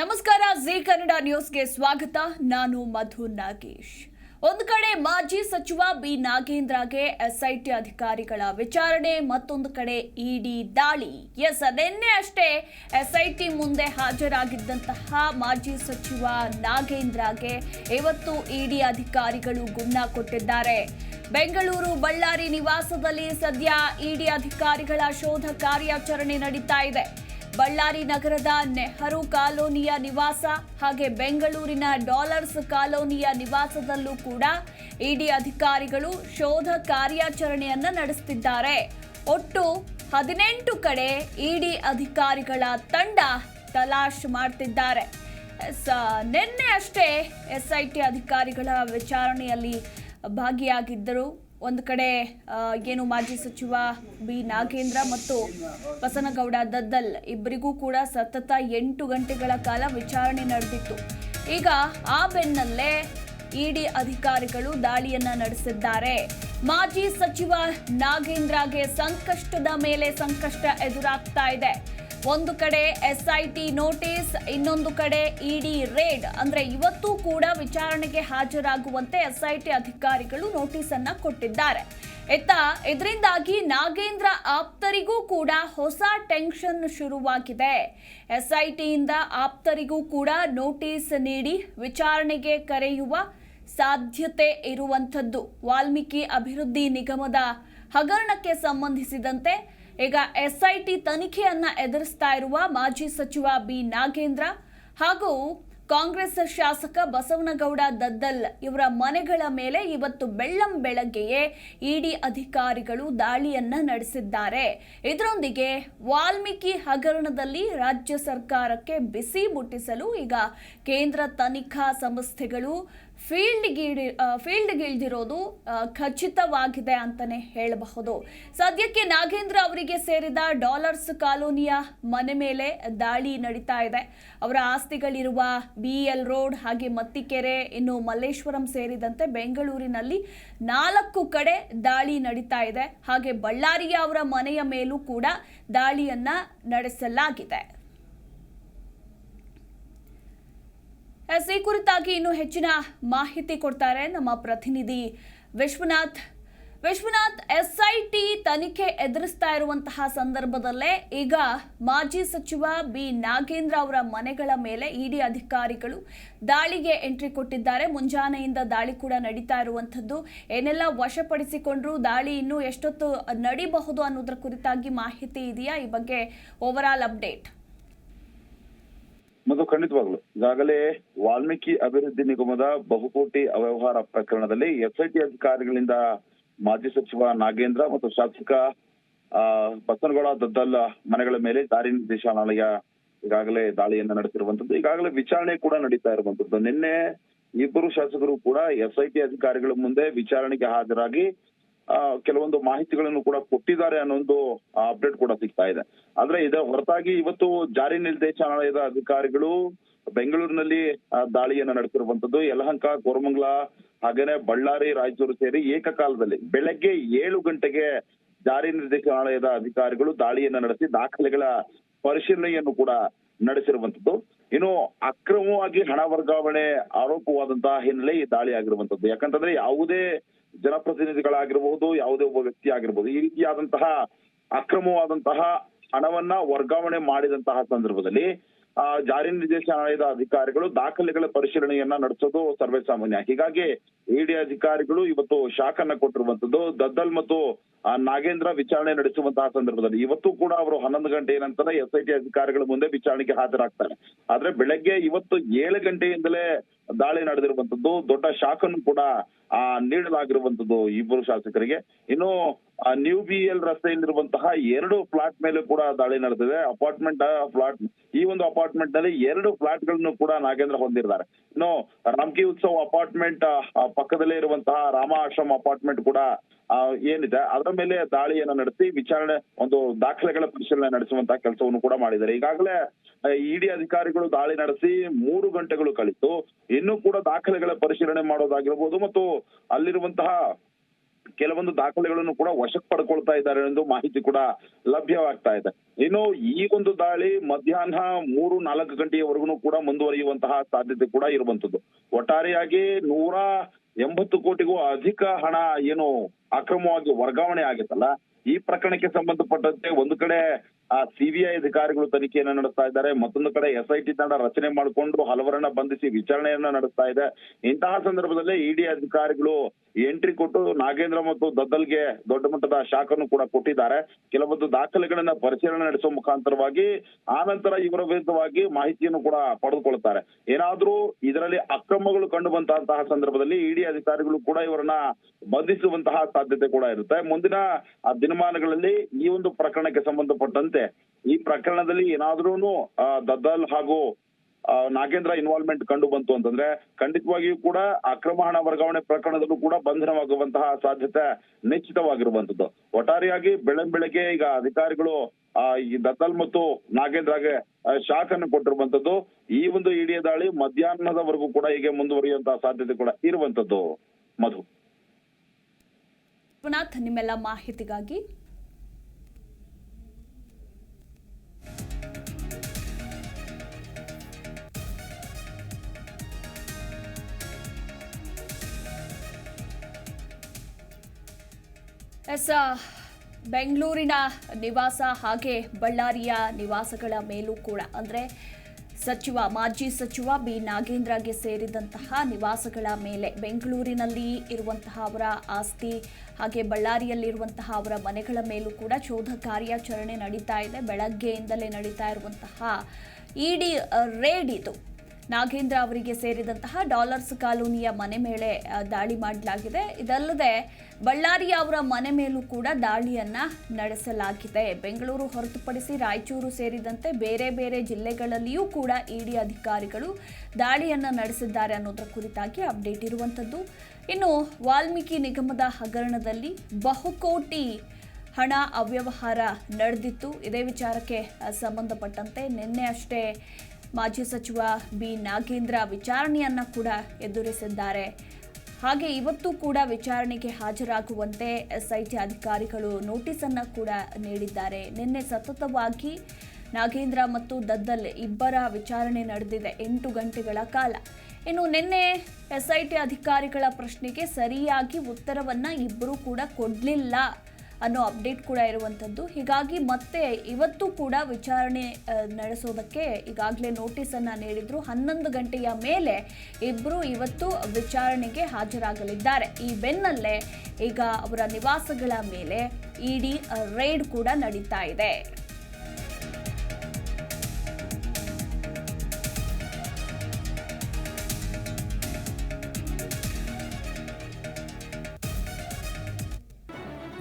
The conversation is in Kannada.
ನಮಸ್ಕಾರ, ಜಿ ಕನ್ನಡ ನ್ಯೂಸ್ಗೆ ಸ್ವಾಗತ. ನಾನು ಮಧು ನಾಗೇಶ್. ಒಂದು ಕಡೆ ಮಾಜಿ ಸಚಿವ ಬಿ ನಾಗೇಂದ್ರಗೆ ಎಸ್ಐಟಿ ಅಧಿಕಾರಿಗಳ ವಿಚಾರಣೆ, ಮತ್ತೊಂದು ಕಡೆ ಇಡಿ ದಾಳಿ. ಎಸ್, ನಿನ್ನೆ ಅಷ್ಟೇ ಎಸ್ಐಟಿ ಮುಂದೆ ಹಾಜರಾಗಿದ್ದಂತಹ ಮಾಜಿ ಸಚಿವ ನಾಗೇಂದ್ರಗೆ ಇವತ್ತು ಇಡಿ ಅಧಿಕಾರಿಗಳು ಗುಣ ಕೊಟ್ಟಿದ್ದಾರೆ. ಬೆಂಗಳೂರು ಬಳ್ಳಾರಿ ನಿವಾಸದಲ್ಲಿ ಸದ್ಯ ಇಡಿ ಅಧಿಕಾರಿಗಳ ಶೋಧ ಕಾರ್ಯಾಚರಣೆ ನಡೀತಾ ಇದೆ. ಬಳ್ಳಾರಿ ನಗರದ ನೆಹರು ಕಾಲೋನಿಯ ನಿವಾಸ ಹಾಗೆ ಬೆಂಗಳೂರಿನ ಡಾಲರ್ಸ್ ಕಾಲೋನಿಯ ನಿವಾಸದಲ್ಲೂ ಕೂಡ ಇಡಿ ಅಧಿಕಾರಿಗಳು ಶೋಧ ಕಾರ್ಯಾಚರಣೆಯನ್ನ ನಡೆಸುತ್ತಿದ್ದಾರೆ ಒಟ್ಟು ಹದಿನೆಂಟು ಕಡೆ ಇಡಿ ಅಧಿಕಾರಿಗಳ ತಂಡ ತಲಾಶ್ ಮಾಡ್ತಿದ್ದಾರೆ. ಎಸ್, ನಿನ್ನೆ ಅಷ್ಟೇ ಎಸ್ಐಟಿ ಅಧಿಕಾರಿಗಳ ವಿಚಾರಣೆಯಲ್ಲಿ ಭಾಗಿಯಾಗಿದ್ದರು. ಒಂದು ಕಡೆ ಏನು ಮಾಜಿ ಸಚಿವ ಬಿ. ನಾಗೇಂದ್ರ ಮತ್ತು ಬಸನಗೌಡ ದದ್ದಲ್ ಇಬ್ಬರಿಗೂ ಕೂಡ ಸತತ ಎಂಟು ಗಂಟೆಗಳ ಕಾಲ ವಿಚಾರಣೆ ನಡೆದಿತ್ತು. ಈಗ ಆ ಬೆನ್ನಲ್ಲೇ ಇಡಿ ಅಧಿಕಾರಿಗಳು ದಾಳಿಯನ್ನ ನಡೆಸಿದ್ದಾರೆ. ಮಾಜಿ ಸಚಿವ ನಾಗೇಂದ್ರಗೆ ಸಂಕಷ್ಟದ ಮೇಲೆ ಸಂಕಷ್ಟ ಎದುರಾಗ್ತಾ ಇದೆ. ಒಂದು ಕಡೆ ಎಸ್ಐಟಿ ನೋಟಿಸ್ ಇನ್ನೊಂದು ಕಡೆ ಇಡಿ ರೇಡ್ ಅಂದ್ರೆ ಇವತ್ತು ಕೂಡ ವಿಚಾರಣೆಗೆ ಹಾಜರಾಗುವಂತೆ ಎಸ್ಐಟಿ ಅಧಿಕಾರಿಗಳು ನೋಟಿಸ್ ಅನ್ನ ಕೊಟ್ಟಿದ್ದಾರೆ. ಎತ್ತ, ಇದರಿಂದಾಗಿ ನಾಗೇಂದ್ರ ಆಪ್ತರಿಗೂ ಕೂಡ ಹೊಸ ಟೆನ್ಷನ್ ಶುರುವಾಗಿದೆ. ಎಸ್ಐಟಿಯಿಂದ ಆಪ್ತರಿಗೂ ಕೂಡ ನೋಟಿಸ್ ನೀಡಿ ವಿಚಾರಣೆಗೆ ಕರೆಯುವ ಸಾಧ್ಯತೆ ಇರುವಂಥದ್ದು. ವಾಲ್ಮೀಕಿ ಅಭಿವೃದ್ಧಿ ನಿಗಮದ ಹಗರಣಕ್ಕೆ ಸಂಬಂಧಿಸಿದಂತೆ ಈಗ ಎಸ್ಐಟಿ ತನಿಖೆಯನ್ನ ಎದುರಿಸ್ತಾ ಇರುವ ಮಾಜಿ ಸಚಿವ ಬಿ ನಾಗೇಂದ್ರ ಹಾಗೂ ಕಾಂಗ್ರೆಸ್ ಶಾಸಕ ಬಸವನಗೌಡ ದದ್ದಲ್ ಇವರ ಮನೆಗಳ ಮೇಲೆ ಇವತ್ತು ಬೆಳ್ಳಂ ಬೆಳಗ್ಗೆಯೇ ಇಡಿ ಅಧಿಕಾರಿಗಳು ದಾಳಿಯನ್ನ ನಡೆಸಿದ್ದಾರೆ. ಇದರೊಂದಿಗೆ ವಾಲ್ಮೀಕಿ ಹಗರಣದಲ್ಲಿ ರಾಜ್ಯ ಸರ್ಕಾರಕ್ಕೆ ಬಿಸಿ ಮುಟ್ಟಿಸಲು ಈಗ ಕೇಂದ್ರ ತನಿಖಾ ಸಂಸ್ಥೆಗಳು ಫೀಲ್ಡ್ಗಿಳಿ ಫೀಲ್ಡ್ಗಿಳಿದಿರೋದು ಆ, ಖಚಿತವಾಗಿದೆ ಅಂತಾನೆ ಹೇಳಬಹುದು. ಸದ್ಯಕ್ಕೆ ನಾಗೇಂದ್ರ ಅವರಿಗೆ ಸೇರಿದ ಡಾಲರ್ಸ್ ಕಾಲೋನಿಯ ಮನೆ ಮೇಲೆ ದಾಳಿ ನಡೀತಾ ಇದೆ. ಅವರ ಆಸ್ತಿಗಳಿರುವ ಬಿ ಎಲ್ ರೋಡ್ ಹಾಗೆ ಮತ್ತಿಕೆರೆ ಇನ್ನು ಮಲ್ಲೇಶ್ವರಂ ಸೇರಿದಂತೆ ಬೆಂಗಳೂರಿನಲ್ಲಿ ನಾಲ್ಕು ಕಡೆ ದಾಳಿ ನಡೀತಾ ಇದೆ. ಹಾಗೆ ಬಳ್ಳಾರಿಯ ಅವರ ಮನೆಯ ಮೇಲೂ ಕೂಡ ದಾಳಿಯನ್ನ ನಡೆಸಲಾಗಿದೆ. ಈ ಕುರಿತಾಗಿ ಇನ್ನು ಹೆಚ್ಚಿನ ಮಾಹಿತಿ ಕೊಡ್ತಾರೆ ನಮ್ಮ ಪ್ರತಿನಿಧಿ ವಿಶ್ವನಾಥ್. ವಿಶ್ವನಾಥ್, ಎಸ್ಐಟಿ ತನಿಖೆ ಎದುರಿಸ್ತಾ ಇರುವಂತಹ ಸಂದರ್ಭದಲ್ಲೇ ಈಗ ಮಾಜಿ ಸಚಿವ ಬಿ. ನಾಗೇಂದ್ರ ಅವರ ಮನೆಗಳ ಮೇಲೆ ಇಡಿ ಅಧಿಕಾರಿಗಳು ದಾಳಿಗೆ ಎಂಟ್ರಿ ಕೊಟ್ಟಿದ್ದಾರೆ. ಮುಂಜಾನೆಯಿಂದ ದಾಳಿ ಕೂಡ ನಡೀತಾ ಇರುವಂಥದ್ದು. ಏನೆಲ್ಲ ವಶಪಡಿಸಿಕೊಂಡ್ರು, ದಾಳಿ ಇನ್ನೂ ಎಷ್ಟೊತ್ತು ನಡೀಬಹುದು ಅನ್ನೋದ್ರ ಕುರಿತಾಗಿ ಮಾಹಿತಿ ಇದೆಯಾ? ಈ ಬಗ್ಗೆ ಓವರ್ ಅಪ್ಡೇಟ್ ಮತ್ತು ಖಂಡಿತವಾಗ್ಲು, ಈಗಾಗಲೇ ವಾಲ್ಮೀಕಿ ಅಭಿವೃದ್ಧಿ ನಿಗಮದ ಬಹುಕೋಟಿ ಅವ್ಯವಹಾರ ಪ್ರಕರಣದಲ್ಲಿ ಎಸ್ಐಟಿ ಅಧಿಕಾರಿಗಳಿಂದ ಮಾಜಿ ಸಚಿವ ನಾಗೇಂದ್ರ ಮತ್ತು ಶಾಸಕ ಬಸನಗೌಡ ದದ್ದಲ್ ಮನೆಗಳ ಮೇಲೆ ದಾರಿ ನಿರ್ದೇಶನಾಲಯ ಈಗಾಗಲೇ ದಾಳಿಯನ್ನ ನಡೆಸಿರುವಂತದ್ದು. ಈಗಾಗಲೇ ವಿಚಾರಣೆ ಕೂಡ ನಡೀತಾ ಇರುವಂತದ್ದು. ನಿನ್ನೆ ಇಬ್ಬರು ಶಾಸಕರು ಕೂಡ ಎಸ್ಐಟಿ ಅಧಿಕಾರಿಗಳ ಮುಂದೆ ವಿಚಾರಣೆಗೆ ಹಾಜರಾಗಿ ಕೆಲವೊಂದು ಮಾಹಿತಿಗಳನ್ನು ಕೂಡ ಕೊಟ್ಟಿದ್ದಾರೆ ಅನ್ನೋ ಒಂದು ಅಪ್ಡೇಟ್ ಕೂಡ ಸಿಗ್ತಾ ಇದೆ. ಆದ್ರೆ ಇದರ ಹೊರತಾಗಿ ಇವತ್ತು ಜಾರಿ ನಿರ್ದೇಶನಾಲಯದ ಅಧಿಕಾರಿಗಳು ಬೆಂಗಳೂರಿನಲ್ಲಿ ದಾಳಿಯನ್ನ ನಡೆಸಿರುವಂತದ್ದು. ಯಲಹಂಕ, ಕೋರಮಂಗ್ಲಾ ಹಾಗೇನೆ ಬಳ್ಳಾರಿ, ರಾಯಚೂರು ಸೇರಿ ಏಕಕಾಲದಲ್ಲಿ ಬೆಳಗ್ಗೆ ಏಳು ಗಂಟೆಗೆ ಜಾರಿ ನಿರ್ದೇಶನಾಲಯದ ಅಧಿಕಾರಿಗಳು ದಾಳಿಯನ್ನು ನಡೆಸಿ ದಾಖಲೆಗಳ ಪರಿಶೀಲನೆಯನ್ನು ಕೂಡ ನಡೆಸಿರುವಂತದ್ದು. ಇನ್ನು ಅಕ್ರಮವಾಗಿ ಹಣ ವರ್ಗಾವಣೆ ಆರೋಪವಾದಂತಹ ಹಿನ್ನೆಲೆ ಈ ದಾಳಿ ಆಗಿರುವಂತದ್ದು. ಯಾಕಂತಂದ್ರೆ ಯಾವುದೇ ಜನಪ್ರತಿನಿಧಿಗಳಾಗಿರಬಹುದು, ಯಾವುದೇ ಒಬ್ಬ ವ್ಯಕ್ತಿ ಆಗಿರ್ಬೋದು ಈ ರೀತಿಯಾದಂತಹ ಅಕ್ರಮವಾದಂತಹ ಹಣವನ್ನ ವರ್ಗಾವಣೆ ಮಾಡಿದಂತಹ ಸಂದರ್ಭದಲ್ಲಿ, ಆ, ಜಾರಿ ನಿರ್ದೇಶನಾಲಯದ ಅಧಿಕಾರಿಗಳು ದಾಖಲೆಗಳ ಪರಿಶೀಲನೆಯನ್ನ ನಡೆಸೋದು ಸರ್ವೇ ಸಾಮಾನ್ಯ ಹೀಗಾಗಿ ಇಡಿ ಅಧಿಕಾರಿಗಳು ಇವತ್ತು ಶಾಕ್ ಅನ್ನ ಕೊಟ್ಟಿರುವಂತದ್ದು ದದ್ದಲ್ ಮತ್ತು ನಾಗೇಂದ್ರ ವಿಚಾರಣೆ ನಡೆಸುವಂತಹ ಸಂದರ್ಭದಲ್ಲಿ ಇವತ್ತು ಕೂಡ ಅವರು ಹನ್ನೊಂದು ಗಂಟೆ ನಂತರ ಟಿ ಅಧಿಕಾರಿಗಳ ಮುಂದೆ ವಿಚಾರಣೆಗೆ ಹಾಜರಾಗ್ತಾರೆ. ಆದ್ರೆ ಬೆಳಗ್ಗೆ ಇವತ್ತು ಏಳು ಗಂಟೆಯಿಂದಲೇ ದಾಳಿ ನಡೆದಿರುವಂತದ್ದು, ದೊಡ್ಡ ಶಾಕ್ ಕೂಡ, ಆ, ನೀಡಲಾಗಿರುವಂತದ್ದು ಇಬ್ಬರು ಶಾಸಕರಿಗೆ. ಇನ್ನು ನ್ಯೂ ಬಿ ಎಲ್ ರಸ್ತೆಯಲ್ಲಿರುವಂತಹ ಎರಡು ಫ್ಲಾಟ್ ಮೇಲೆ ಕೂಡ ದಾಳಿ ನಡೆದಿದೆ. ಅಪಾರ್ಟ್ಮೆಂಟ್ ಫ್ಲಾಟ್, ಈ ಒಂದು ಅಪಾರ್ಟ್ಮೆಂಟ್ನಲ್ಲಿ ಎರಡು ಫ್ಲಾಟ್ಗಳನ್ನು ಕೂಡ ನಾಗೇಂದ್ರ ಹೊಂದಿದ್ದಾರೆ. ಇನ್ನು ರಾಮಕಿ ಉತ್ಸವ ಅಪಾರ್ಟ್ಮೆಂಟ್ ಪಕ್ಕದಲ್ಲೇ ಇರುವಂತಹ ರಾಮ ಆಶ್ರಮ ಅಪಾರ್ಟ್ಮೆಂಟ್ ಕೂಡ ಏನಿದೆ ಅದರ ಮೇಲೆ ದಾಳಿಯನ್ನು ನಡೆಸಿ ವಿಚಾರಣೆ, ಒಂದು ದಾಖಲೆಗಳ ಪರಿಶೀಲನೆ ನಡೆಸುವಂತಹ ಕೆಲಸವನ್ನು ಕೂಡ ಮಾಡಿದ್ದಾರೆ. ಈಗಾಗಲೇ ಇಡಿ ಅಧಿಕಾರಿಗಳು ದಾಳಿ ನಡೆಸಿ ಮೂರು ಗಂಟೆಗಳು ಕಳಿತು. ಇನ್ನೂ ಕೂಡ ದಾಖಲೆಗಳ ಪರಿಶೀಲನೆ ಮಾಡೋದಾಗಿರ್ಬೋದು ಮತ್ತು ಅಲ್ಲಿರುವಂತಹ ಕೆಲವೊಂದು ದಾಖಲೆಗಳನ್ನು ಕೂಡ ವಶಕ್ಕೆ ಪಡ್ಕೊಳ್ತಾ ಇದ್ದಾರೆ ಎಂದು ಮಾಹಿತಿ ಕೂಡ ಲಭ್ಯವಾಗ್ತಾ ಇದೆ. ಇನ್ನು ಈ ಒಂದು ದಾಳಿ ಮಧ್ಯಾಹ್ನ ಮೂರು ನಾಲ್ಕು ಗಂಟೆಯವರೆಗೂ ಕೂಡ ಮುಂದುವರಿಯುವಂತಹ ಸಾಧ್ಯತೆ ಕೂಡ ಇರುವಂತದ್ದು ಒಟ್ಟಾರೆಯಾಗಿ ನೂರ ಎಂಬತ್ತು ಕೋಟಿಗೂ ಅಧಿಕ ಹಣ ಏನು ಅಕ್ರಮವಾಗಿ ವರ್ಗಾವಣೆ ಆಗಿತ್ತಲ್ಲ ಈ ಪ್ರಕರಣಕ್ಕೆ ಸಂಬಂಧಪಟ್ಟಂತೆ ಒಂದು ಕಡೆ ಆ ಸಿಬಿಐ ಅಧಿಕಾರಿಗಳು ತನಿಖೆಯನ್ನು ನಡೆಸ್ತಾ ಇದ್ದಾರೆ. ಮತ್ತೊಂದು ಕಡೆ ಎಸ್ಐಟಿ ತಂಡ ರಚನೆ ಮಾಡಿಕೊಂಡು ಹಲವರನ್ನ ಬಂಧಿಸಿ ವಿಚಾರಣೆಯನ್ನ ನಡೆಸ್ತಾ ಇದೆ. ಇಂತಹ ಸಂದರ್ಭದಲ್ಲೇ ಇಡಿ ಅಧಿಕಾರಿಗಳು ಎಂಟ್ರಿ ಕೊಟ್ಟು ನಾಗೇಂದ್ರ ಮತ್ತು ದದ್ದಲ್ಗೆ ದೊಡ್ಡ ಮಟ್ಟದ ಶಾಖನ್ನು ಕೂಡ ಕೊಟ್ಟಿದ್ದಾರೆ. ಕೆಲವೊಂದು ದಾಖಲೆಗಳನ್ನ ಪರಿಶೀಲನೆ ನಡೆಸುವ ಮುಖಾಂತರವಾಗಿ ಆ ನಂತರ ಇವರ ವಿರುದ್ಧವಾಗಿ ಮಾಹಿತಿಯನ್ನು ಕೂಡ ಪಡೆದುಕೊಳ್ತಾರೆ ಏನಾದ್ರೂ ಇದರಲ್ಲಿ ಅಕ್ರಮಗಳು ಕಂಡು ಬಂತಹ ಸಂದರ್ಭದಲ್ಲಿ ಇಡಿ ಅಧಿಕಾರಿಗಳು ಕೂಡ ಇವರನ್ನ ಬಂಧಿಸುವಂತಹ ಸಾಧ್ಯತೆ ಕೂಡ ಇರುತ್ತೆ. ಮುಂದಿನ ದಿನಮಾನಗಳಲ್ಲಿ ಈ ಒಂದು ಪ್ರಕರಣಕ್ಕೆ ಸಂಬಂಧಪಟ್ಟಂತೆ ಈ ಪ್ರಕರಣದಲ್ಲಿ ಏನಾದ್ರೂ ದದ್ದಲ್ ಹಾಗೂ ನಾಗೇಂದ್ರ ಇನ್ವಾಲ್ವ್ಮೆಂಟ್ ಕಂಡು ಬಂತು ಅಂತಂದ್ರೆ, ಖಂಡಿತವಾಗಿಯೂ ಕೂಡ ಅಕ್ರಮ ಹಣ ವರ್ಗಾವಣೆ ಪ್ರಕರಣದಲ್ಲೂ ಕೂಡ ಬಂಧನವಾಗುವಂತಹ ಸಾಧ್ಯತೆ ನಿಶ್ಚಿತವಾಗಿರುವಂತದ್ದು ಒಟ್ಟಾರೆಯಾಗಿ ಬೆಳೆ ಬೆಳಗ್ಗೆ ಈಗ ಅಧಿಕಾರಿಗಳು ಈ ದತ್ತಲ್ ಮತ್ತು ನಾಗೇಂದ್ರಗೆ ಶಾಕ್ ಅನ್ನು ಕೊಟ್ಟಿರುವಂತದ್ದು ಈ ಒಂದು ಇಡಿಯ ದಾಳಿ ಮಧ್ಯಾಹ್ನದವರೆಗೂ ಕೂಡ ಹೀಗೆ ಮುಂದುವರಿಯುವಂತಹ ಸಾಧ್ಯತೆ ಕೂಡ ಇರುವಂತದ್ದು ಮಧು. ನಿಮ್ಮೆಲ್ಲ ಮಾಹಿತಿಗಾಗಿ ಎಸ್ ಬೆಂಗಳೂರಿನ ನಿವಾಸ ಹಾಗೆ ಬಳ್ಳಾರಿಯ ನಿವಾಸಗಳ ಮೇಲೂ ಕೂಡ, ಅಂದರೆ ಸಚಿವ, ಮಾಜಿ ಸಚಿವ ಬಿ. ನಾಗೇಂದ್ರಗೆ ಸೇರಿದಂತಹ ನಿವಾಸಗಳ ಮೇಲೆ ಬೆಂಗಳೂರಿನಲ್ಲಿ ಇರುವಂತಹ ಅವರ ಆಸ್ತಿ, ಹಾಗೆ ಬಳ್ಳಾರಿಯಲ್ಲಿರುವಂತಹ ಅವರ ಮನೆಗಳ ಮೇಲೂ ಕೂಡ ಶೋಧ ಕಾರ್ಯಾಚರಣೆ ನಡೀತಾ ಇದೆ. ಬೆಳಗ್ಗೆಯಿಂದಲೇ ನಡೀತಾ ಇರುವಂತಹ ಇಡಿ ರೇಡ್ ಇದು. ನಾಗೇಂದ್ರ ಅವರಿಗೆ ಸೇರಿದಂತಹ ಡಾಲರ್ಸ್ ಕಾಲೋನಿಯ ಮನೆ ಮೇಲೆ ದಾಳಿ ಮಾಡಲಾಗಿದೆ. ಇದಲ್ಲದೆ ಬಳ್ಳಾರಿಯ ಅವರ ಮನೆ ಮೇಲೂ ಕೂಡ ದಾಳಿಯನ್ನ ನಡೆಸಲಾಗಿದೆ. ಬೆಂಗಳೂರು ಹೊರತುಪಡಿಸಿ ರಾಯಚೂರು ಸೇರಿದಂತೆ ಬೇರೆ ಬೇರೆ ಜಿಲ್ಲೆಗಳಲ್ಲಿಯೂ ಕೂಡ ಇಡಿ ಅಧಿಕಾರಿಗಳು ದಾಳಿಯನ್ನ ನಡೆಸಿದ್ದಾರೆ ಅನ್ನೋದರ ಕುರಿತಾಗಿ ಅಪ್ಡೇಟ್ ಇರುವಂಥದ್ದು ಇನ್ನು ವಾಲ್ಮೀಕಿ ನಿಗಮದ ಹಗರಣದಲ್ಲಿ ಬಹುಕೋಟಿ ಹಣ ಅವ್ಯವಹಾರ ನಡೆದಿತ್ತು. ಇದೇ ವಿಚಾರಕ್ಕೆ ಸಂಬಂಧಪಟ್ಟಂತೆ ನಿನ್ನೆ ಅಷ್ಟೇ ಮಾಜಿ ಸಚಿವ ಬಿ ನಾಗೇಂದ್ರ ವಿಚಾರಣೆಯನ್ನ ಕೂಡ ಎದುರಿಸಿದ್ದಾರೆ. ಹಾಗೆ ಇವತ್ತು ಕೂಡ ವಿಚಾರಣೆಗೆ ಹಾಜರಾಗುವಂತೆ ಎಸ್ಐಟಿ ಅಧಿಕಾರಿಗಳು ನೋಟಿಸ್ ಅನ್ನ ಕೂಡ ನೀಡಿದ್ದಾರೆ. ನಿನ್ನೆ ಸತತವಾಗಿ ನಾಗೇಂದ್ರ ಮತ್ತು ದದ್ದಲ್ ಇಬ್ಬರ ವಿಚಾರಣೆ ನಡೆದಿದೆ ಎಂಟು ಗಂಟೆಗಳ ಕಾಲ. ಇನ್ನು ನಿನ್ನೆ ಎಸ್ಐಟಿ ಅಧಿಕಾರಿಗಳ ಪ್ರಶ್ನೆಗೆ ಸರಿಯಾಗಿ ಉತ್ತರವನ್ನು ಇಬ್ಬರೂ ಕೂಡ ಕೊಡಲಿಲ್ಲ. ಅನ್ನೋ ಅಪ್ಡೇಟ್ ಕೂಡ ಇರುವಂಥದ್ದು. ಹೀಗಾಗಿ ಮತ್ತೆ ಇವತ್ತು ಕೂಡ ವಿಚಾರಣೆ ನಡೆಸೋದಕ್ಕೆ ಈಗಾಗಲೇ ನೋಟಿಸನ್ನು ನೀಡಿದ್ರು. ಹನ್ನೊಂದು ಗಂಟೆಯ ಮೇಲೆ ಇಬ್ಬರು ಇವತ್ತು ವಿಚಾರಣೆಗೆ ಹಾಜರಾಗಲಿದ್ದಾರೆ. ಈ ಬೆನ್ನಲ್ಲೇ ಈಗ ಅವರ ನಿವಾಸಗಳ ಮೇಲೆ ಇಡಿ ರೈಡ್ ಕೂಡ ನಡೀತಾ ಇದೆ.